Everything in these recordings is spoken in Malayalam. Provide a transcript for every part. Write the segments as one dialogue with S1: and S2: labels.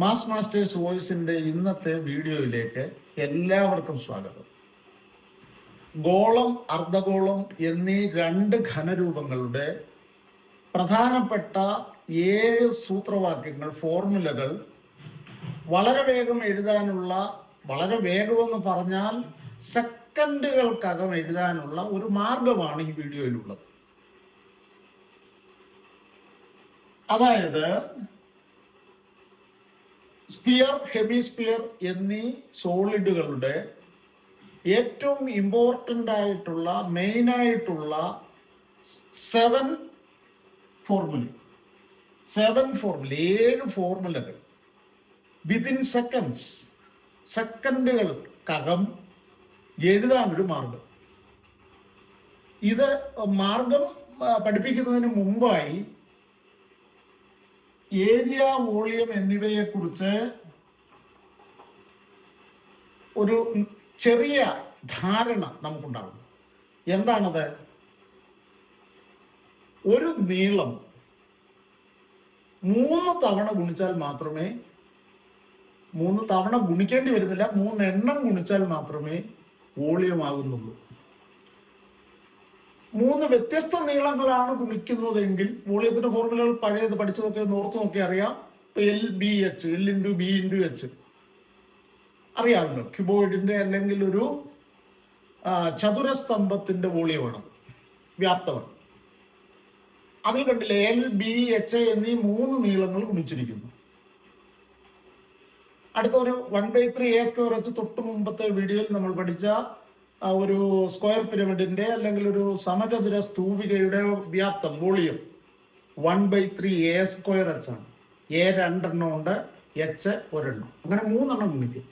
S1: മാസ് മാസ്റ്റേഴ്സ് വോയിസിന്റെ ഇന്നത്തെ വീഡിയോയിലേക്ക് എല്ലാവർക്കും സ്വാഗതം. ഗോളം അർദ്ധഗോളം എന്നീ രണ്ട് ഘനരൂപങ്ങളുടെ പ്രധാനപ്പെട്ട ഏഴ് സൂത്രവാക്യങ്ങൾ ഫോർമുലകൾ വളരെ വേഗം എഴുതാനുള്ള വളരെ വേഗമെന്ന് പറഞ്ഞാൽ സെക്കൻഡുകൾക്കകം എഴുതാനുള്ള ഒരു മാർഗമാണ് ഈ വീഡിയോയിലുള്ളത്. അതായത് സ്പിയർ ഹെമിസ്പിയർ എന്നീ സോളിഡുകളുടെ ഏറ്റവും ഇമ്പോർട്ടന്റ് ആയിട്ടുള്ള മെയിൻ ആയിട്ടുള്ള സെവൻ ഫോർമുല. സെവൻ ഫോർമുല ഏഴ് ഫോർമുലകൾ. വിതിൻ സെക്കൻഡ്സ് സെക്കൻഡുകൾക്കകം എഴുതാനൊരു മാർഗം. ഇത് മാർഗം പഠിപ്പിക്കുന്നതിന് മുമ്പായി ഏരിയ വോളിയം എന്നിവയെ കുറിച്ച് ഒരു ചെറിയ ധാരണ നമുക്കുണ്ടാകും. എന്താണത്? ഒരു നീളം മൂന്ന് തവണ ഗുണിച്ചാൽ മാത്രമേ മൂന്ന് തവണ ഗുണിക്കേണ്ടി വരുന്നില്ല മൂന്ന് എണ്ണം ഗുണിച്ചാൽ മാത്രമേ വോളിയം ആകുന്നുള്ളൂ. മൂന്ന് വ്യത്യസ്ത നീളങ്ങളാണ് ഗുണിക്കുന്നതെങ്കിൽ വോളിയത്തിന്റെ ഫോർമുലകൾ പഴയത് പഠിച്ചതൊക്കെ ഓർത്ത് നോക്കി അറിയാം. L B H L into B into H അറിയാമല്ലോ? ക്യൂബോയിഡിന്റെ അല്ലെങ്കിൽ ഒരു ചതുരസ്തംഭത്തിന്റെ വോളിയമാണ്. വ്യാപ്തമാണ്. അതിൽ കണ്ടില്ലേ? എൽ ബി എച്ച് എന്നീ മൂന്ന് നീളങ്ങൾ ഗുണിച്ചിരിക്കുന്നു. അടുത്ത ഒരു one by three A square H തൊട്ട് മുമ്പത്തെ വീഡിയോയിൽ നമ്മൾ പഠിച്ച ഒരു സ്ക്വയർ പിരമിഡിന്റെ അല്ലെങ്കിൽ ഒരു സമചതുര സ്തൂപികയുടെ വ്യാപ്തം volume. One by three A square H ആണ്. എ രണ്ടെണ്ണം ഉണ്ട് എച്ച് ഒരെണ്ണം. അങ്ങനെ മൂന്നെണ്ണം ഗുണിക്കും.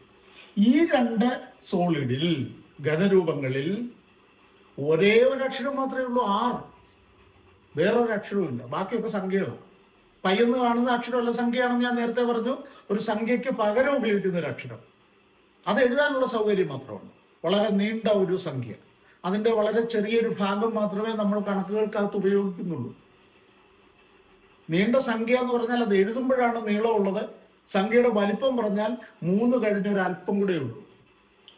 S1: ഈ രണ്ട് സോളിഡിൽ ഘനരൂപങ്ങളിൽ ഒരേ ഒരു അക്ഷരം മാത്രമേ ഉള്ളൂ ആർ വേറൊരു അക്ഷരവും ഇല്ല. ബാക്കിയൊക്കെ സംഖ്യകളാണ്. പയ്യെന്ന് കാണുന്ന അക്ഷരമല്ല സംഖ്യയാണെന്ന് ഞാൻ നേരത്തെ പറഞ്ഞു. ഒരു സംഖ്യയ്ക്ക് പകരം ഉപയോഗിക്കുന്ന ഒരു അക്ഷരം. അത് എഴുതാനുള്ള സൗകര്യം മാത്രമാണ് വളരെ നീണ്ട ഒരു സംഖ്യ. അതിന്റെ വളരെ ചെറിയൊരു ഭാഗം മാത്രമേ നമ്മൾ കണക്കുകൾക്കകത്ത് ഉപയോഗിക്കുന്നുള്ളൂ. നീണ്ട സംഖ്യ എന്ന് പറഞ്ഞാൽ അത് എഴുതുമ്പോഴാണ് നീളമുള്ളത്. സംഖ്യയുടെ വലിപ്പം പറഞ്ഞാൽ മൂന്ന് കഴിഞ്ഞ അല്പം കൂടെ ഉള്ളൂ.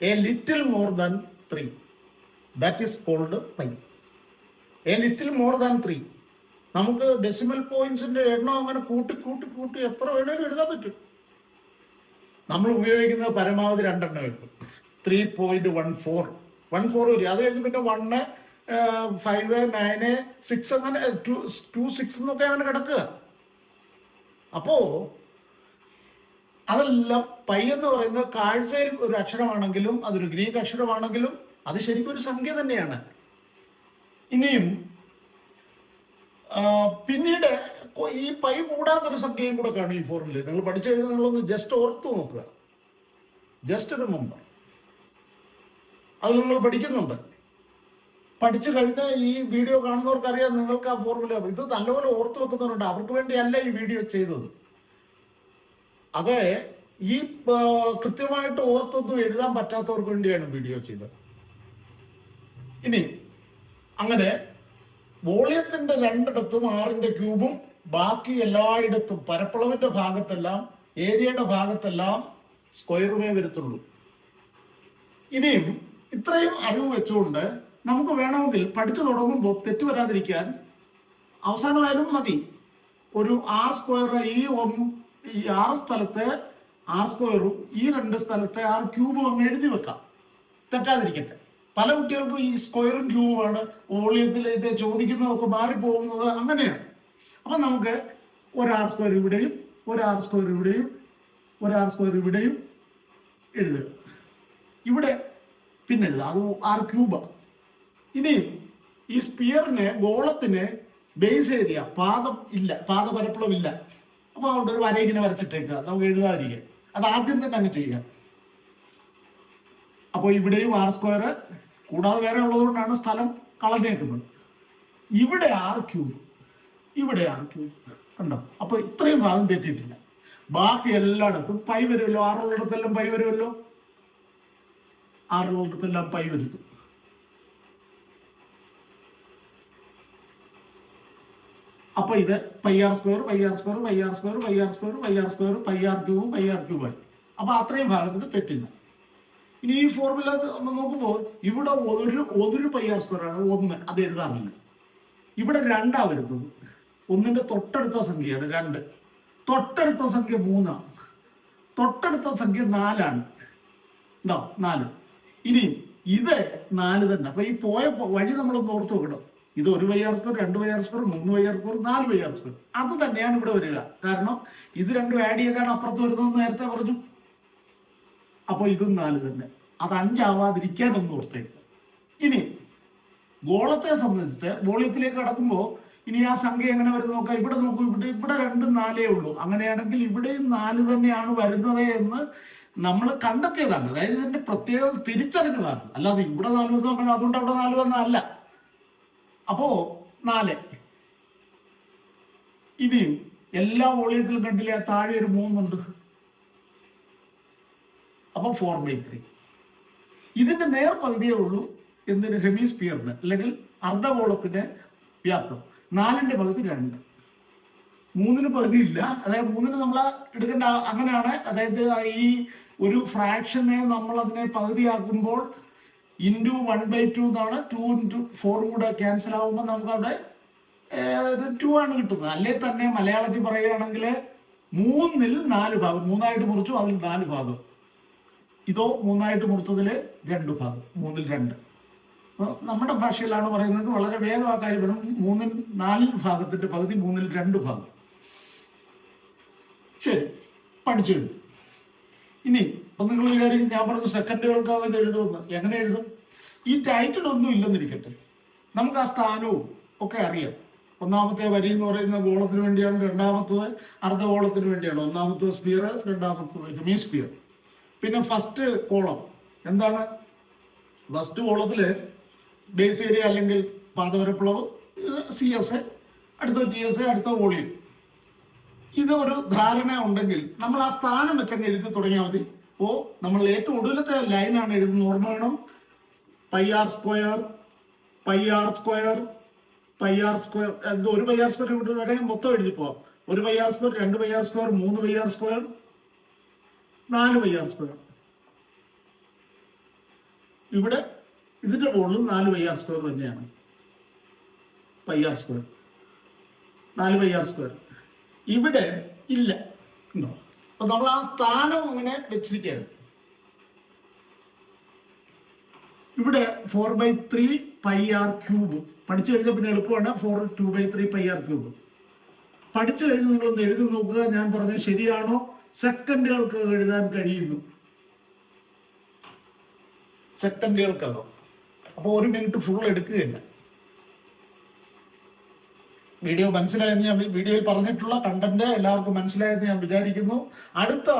S1: A little more than three that is called pi a little more than three നമുക്ക് ഡെസിമൽ പോയിന്റ്സിന്റെ എണ്ണം അങ്ങനെ കൂട്ടി കൂട്ടി കൂട്ടി എത്ര വേണേലും എഴുതാൻ പറ്റും. നമ്മൾ ഉപയോഗിക്കുന്നത് പരമാവധി രണ്ടെണ്ണം കിട്ടും three point one four one four വരും. അത് കഴിഞ്ഞ് പിന്നെ വണ്ണ് ഫൈവ് നയന് സിക്സ് അങ്ങനെ ടു ടു സിക്സ് എന്നൊക്കെ അങ്ങനെ കിടക്കുക. അപ്പോ അതെല്ലാം പൈ എന്ന് പറയുന്നത് കാഴ്ചയിൽ ഒരു അക്ഷരമാണെങ്കിലും അതൊരു ഗ്രീക്ക് അക്ഷരമാണെങ്കിലും അത് ശരിക്കും ഒരു സംഖ്യ തന്നെയാണ്. ഇനിയും പിന്നീട് ഈ പൈ കൂടാത്തൊരു സംഖ്യയും കൂടെ കാണും ഈ ഫോർമുല നിങ്ങൾ പഠിച്ചു കഴിഞ്ഞാൽ നിങ്ങളൊന്ന് ജസ്റ്റ് ഓർത്തു നോക്കുക. ജസ്റ്റ് റിമെമ്പർ അത് നിങ്ങൾ പഠിക്കുന്നുണ്ട്. പഠിച്ചു കഴിഞ്ഞ ഈ വീഡിയോ കാണുന്നവർക്കറിയാം നിങ്ങൾക്ക് ആ ഫോർമുല ഇത് നല്ലപോലെ ഓർത്തു വെക്കുന്നവരുണ്ട്. അവർക്ക് വേണ്ടിയല്ല ഈ വീഡിയോ ചെയ്തത്. അത് ഈ കൃത്യമായിട്ട് ഓർത്തൊന്നും എഴുതാൻ പറ്റാത്തവർക്ക് വേണ്ടിയാണ് വീഡിയോ ചെയ്തത്. ഇനി അങ്ങനെ വോളിയത്തിന്റെ രണ്ടിടത്തും ആറിന്റെ ക്യൂബും ബാക്കി എല്ലായിടത്തും പരപ്പളവിന്റെ ഭാഗത്തെല്ലാം ഏരിയയുടെ ഭാഗത്തെല്ലാം സ്ക്വയറുമേ വരത്തുള്ളൂ. ഇനിയും ഇത്രയും അറിവ് വെച്ചുകൊണ്ട് നമുക്ക് വേണമെങ്കിൽ പഠിച്ചു തുടങ്ങുമ്പോൾ തെറ്റ് വരാതിരിക്കാൻ അവസാനമായാലും മതി. ഒരു ആർ സ്ക്വയർ ഈ ഒന്ന് ഈ ആർ സ്ഥലത്തെ ആർ സ്ക്വയറും ഈ രണ്ട് സ്ഥലത്തെ ആർ ക്യൂബും അങ്ങ് എഴുതി വെക്കാം. തെറ്റാതിരിക്കട്ടെ. പല കുട്ടികൾക്കും ഈ സ്ക്വയറും ക്യൂബുമാണ് വോളിയത്തിൽ ഇത് ചോദിക്കുന്നതൊക്കെ മാറിപ്പോകുന്നത് അങ്ങനെയാണ്. അപ്പൊ നമുക്ക് ഒരു ആർ സ്ക്വയർ ഇവിടെയും ഒരു ആർ സ്ക്വയർ ഇവിടെയും ഒരു ആർ സ്ക്വയർ ഇവിടെയും എഴുതുക. ഇവിടെ പിന്നെ അത് ആർ ക്യൂബ്. ഇനിയും ഈ സ്പിയറിന് ഗോളത്തിന് ബേസ് ഏരിയ പാദം ഇല്ല പാദപരപ്പളം ഇല്ല അപ്പൊ അവിടെ ഒരു വര ഇങ്ങനെ വരച്ചിട്ടേക്കുക. നമുക്ക് എഴുതാതിരിക്കുക അത് ആദ്യം തന്നെ അങ്ങ് ചെയ്യാം അപ്പോൾ ഇവിടെയും ആർ സ്ക്വയർ കൂടാതെ വേറെ ഉള്ളതുകൊണ്ടാണ് സ്ഥലം കളഞ്ഞേക്കുന്നത്. ഇവിടെ ആർ ക്യൂബ് ഇവിടെ ആർ ക്യൂബ് കണ്ടോ? അപ്പൊ ഇത്രയും ഭാഗം തെറ്റിയിട്ടില്ല. ബാക്കി എല്ലായിടത്തും പൈ വരുമല്ലോ? ആറുള്ളിടത്തെല്ലാം പൈ വരുമല്ലോ? ആറുള്ളിടത്തെല്ലാം പൈ വരുത്തും അപ്പൊ ഇത് pi R square pi R square pi R square pi R square pi R square pi R cube pi R cube ആയി. അപ്പൊ അത്രയും ഭാഗത്തിന് തെറ്റില്ല. ഇനി ഈ ഫോർമുല നോക്കുമ്പോൾ ഇവിടെ ഒരു ഒരു പൈ ആർ സ്ക്വയർ ആണ് ഒന്ന്. അത് എഴുതാറില്ല ഇവിടെ രണ്ടാ വരുന്നത്. ഒന്നിന്റെ തൊട്ടടുത്ത സംഖ്യയാണ് രണ്ട്. തൊട്ടടുത്ത സംഖ്യ മൂന്നാണ്. തൊട്ടടുത്ത സംഖ്യ നാലാണ്. ഉണ്ടോ നാല്. ഇനി ഇത് നാല് തന്നെ. അപ്പൊ ഈ പോയ വഴി നമ്മൾ ഓർത്ത് വെക്കണം. ഇത് ഒരു വൈ ആർ സ്ക്വയർ രണ്ട് വൈ ആർ സ്ക്വയർ മൂന്ന് വൈ ആർ സ്ക്വയർ നാല് വൈ ആർ സ്ക്വയർ. അത് തന്നെയാണ് ഇവിടെ വരിക. കാരണം ഇത് രണ്ടും ആഡ് ചെയ്താണ് അപ്പുറത്ത് വരുന്നതെന്ന് നേരത്തെ പറഞ്ഞു. അപ്പോൾ ഇതും നാല് തന്നെ. അത് അഞ്ചാവാതിരിക്കാൻ ഒന്ന് ഓർത്തേക്ക് ഇനി ഗോളത്തെ സംബന്ധിച്ച് വോളിയത്തിലേക്ക് കടക്കുമ്പോൾ ഇനി ആ സംഖ്യ എങ്ങനെ വരുന്നത് നോക്കാം. ഇവിടെ നോക്കൂ ഇവിടെ ഇവിടെ രണ്ടും നാലേ ഉള്ളൂ. അങ്ങനെയാണെങ്കിൽ ഇവിടെയും നാല് തന്നെയാണ് വരുന്നത് എന്ന് നമ്മൾ കണ്ടെത്തിയതാണ്. അതായത് ഇതിന്റെ പ്രത്യേകത തിരിച്ചറിഞ്ഞതാണ്. അല്ലാതെ ഇവിടെ നാല് അങ്ങനെ അതുകൊണ്ട് അവിടെ നാല് വന്നതല്ല. അപ്പോ നാല്. ഇനി എല്ലാ വോളിയത്തിലും കണ്ടില്ലേ താഴെ ഒരു മൂന്നുണ്ട്. അപ്പൊ ഫോർ ബൈ ത്രീ ഇതിന്റെ നേർ പകുതിയേ ഉള്ളൂ എന്തിന് ഹെമിസ്ഫിയറിന് അല്ലെങ്കിൽ അർദ്ധഗോളത്തിന്റെ വ്യാപ്തം. നാലിന്റെ പകുതി രണ്ട്. മൂന്നിന് പകുതി ഇല്ല അതായത് മൂന്നിന് നമ്മൾ എടുക്കേണ്ട അങ്ങനെയാണ്. അതായത് ഈ ഒരു ഫ്രാക്ഷനെ നമ്മൾ അതിനെ പകുതിയാക്കുമ്പോൾ ഇന്റു വൺ ബൈ ടു എന്നാണ് ടു ഇന്റു ഫോറും കൂടെ ക്യാൻസൽ ആകുമ്പോൾ നമുക്ക് അവിടെ ടു ആണ് കിട്ടുന്നത്. അല്ലേ തന്നെ മലയാളത്തിൽ പറയുകയാണെങ്കിൽ മൂന്നിൽ നാല് ഭാഗം. മൂന്നായിട്ട് മുറിച്ചു അതിൽ നാല് ഭാഗം. ഇതോ മൂന്നായിട്ട് മുറിച്ചതിൽ രണ്ട് ഭാഗം. മൂന്നിൽ രണ്ട്. നമ്മുടെ ഭാഷയിലാണ് പറയുന്നത്. വളരെ വേഗം ആ കാര്യം മൂന്നിൽ നാലിൽ ഭാഗത്തിന്റെ പകുതി മൂന്നിൽ രണ്ട് ഭാഗം. ശരി പഠിച്ചു കഴിഞ്ഞു. ഇനി അപ്പൊ നിങ്ങൾ വിചാരിക്കും ഞാൻ പറഞ്ഞ സെക്കൻഡുകൾക്കാവും ഇത് എഴുതുമെന്ന് എങ്ങനെ എഴുതും? ഈ ടൈറ്റിൽ ഒന്നും ഇല്ലെന്നിരിക്കട്ടെ. നമുക്ക് ആ സ്ഥാനവും ഒക്കെ അറിയാം. ഒന്നാമത്തെ വരി എന്ന് പറയുന്നത് ഗോളത്തിന് വേണ്ടിയാണ് രണ്ടാമത്തത് അർദ്ധഗോളത്തിന് വേണ്ടിയാണ്. ഒന്നാമത്തത് സ്പിയർ രണ്ടാമത്തത് ഹെമി സ്പിയർ പിന്നെ ഫസ്റ്റ് കോളം. എന്താണ്? ഫസ്റ്റ് കോളത്തിൽ ബേസ് ഏരിയ അല്ലെങ്കിൽ പാദവരപ്പുളവ് സി എസ് എ അടുത്ത ടി എസ് എ അടുത്ത വോളിയം. ഇത് ഒരു ധാരണ ഉണ്ടെങ്കിൽ നമ്മൾ ആ സ്ഥാനം വെച്ചങ്ങ് എഴുതി തുടങ്ങിയാൽ മതി ഓ നമ്മൾ ഏറ്റവും ഒടുവിലത്തെ ലൈനാണ് എഴുതുന്നത് ഓർമ്മ വേണം pi r square pi r square pi r square അത് ഒരു പൈ ആർ സ്ക്വയർ ഇവിടെ മൊത്തം എഴുതി പോവാം ഒരു പൈ ആർ സ്ക്വയർ രണ്ട് പൈ ആർ സ്ക്വയർ മൂന്ന് പൈ ആർ സ്ക്വയർ നാല് പൈ ആർ സ്ക്വയർ ഇവിടെ ഇതിന്റെ മുകളിലും നാല് പൈ ആർ സ്ക്വയർ തന്നെയാണ് പൈ ആർ സ്ക്വയർ നാല് പൈ ആർ സ്ക്വയർ ഇവിടെ ഇല്ല? അപ്പൊ നമ്മൾ ആ സ്ഥാനം അങ്ങനെ വെച്ചിരിക്കുകയാണ്. ഇവിടെ four by three pi r cube പഠിച്ചു കഴിഞ്ഞാൽ പിന്നെ എളുപ്പമാണ്. Four two by three pi r cube പഠിച്ചു കഴിഞ്ഞ് നിങ്ങളൊന്ന് എഴുതി നോക്കുക. ഞാൻ പറഞ്ഞത് ശരിയാണോ? സെക്കൻഡുകൾക്ക് എഴുതാൻ കഴിയുന്നു. സെക്കൻഡുകൾക്കകം അപ്പോൾ ഒരു മിനിറ്റ് ഫുൾ എടുക്കുകയില്ല. വീഡിയോ മനസ്സിലായെന്ന് ഞാൻ വീഡിയോയിൽ പറഞ്ഞിട്ടുള്ള കണ്ടന്റ് എല്ലാവർക്കും മനസ്സിലായെന്ന് ഞാൻ വിചാരിക്കുന്നു. അടുത്ത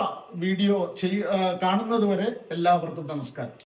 S1: വീഡിയോ കാണുന്നതുവരെ കാണുന്നത് വരെ എല്ലാവർക്കും നമസ്കാരം.